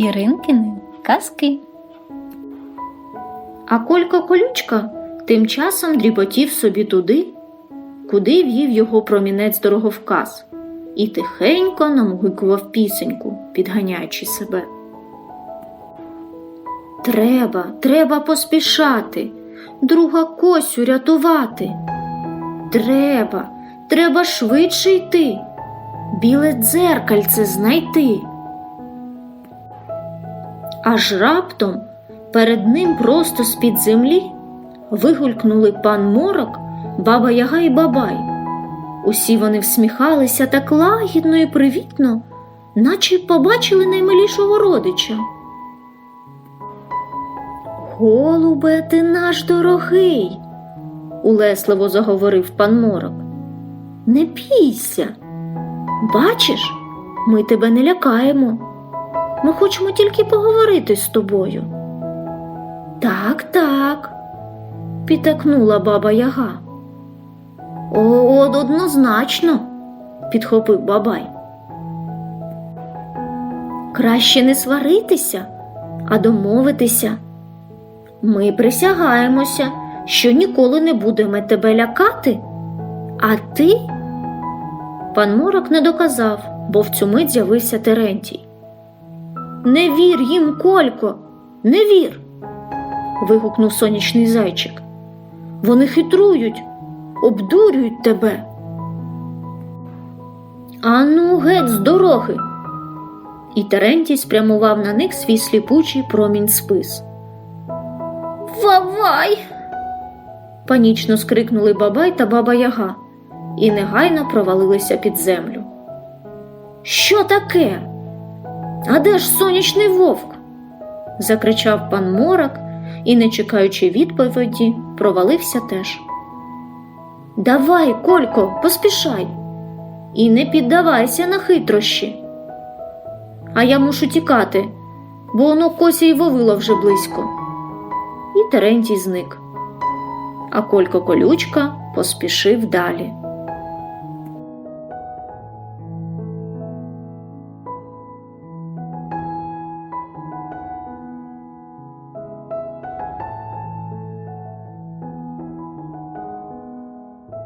Іринкини казки. А колька колючка тим часом дріботів собі туди, куди вів його промінець дороговказ, і тихенько намугикував пісеньку, підганяючи себе. Треба, треба поспішати, друга Косю рятувати. Треба, треба швидше йти, біле дзеркальце знайти. Аж раптом перед ним просто з-під землі вигулькнули пан Морок, баба Яга і Бабай. Усі вони всміхалися так лагідно і привітно, наче побачили наймилішого родича. Голубе, ти наш дорогий, улесливо заговорив пан Морок. Не бійся. Бачиш, ми тебе не лякаємо. Ми хочемо тільки поговорити з тобою. Так, так, підтакнула баба Яга. О, от однозначно, підхопив бабай. Краще не сваритися, а домовитися. Ми присягаємося, що ніколи не будемо тебе лякати, а ти. Пан Морок не доказав, бо в цю мить з'явився Терентій. Не вір їм, Колько, не вір. вигукнув сонячний зайчик. Вони хитрують, обдурюють тебе. Ану, геть з дороги. І Терентій спрямував на них свій сліпучий промінь спис. Вавай. панічно скрикнули бабай та баба Яга і негайно провалилися під землю. Що таке? А де ж сонячний вовк? закричав пан Морок і, не чекаючи відповіді, провалився теж. Давай, Колько, поспішай і не піддавайся на хитрощі. А я мушу тікати, бо воно косі й вовило вже близько. І Терентій зник. А Колько колючка поспішив далі.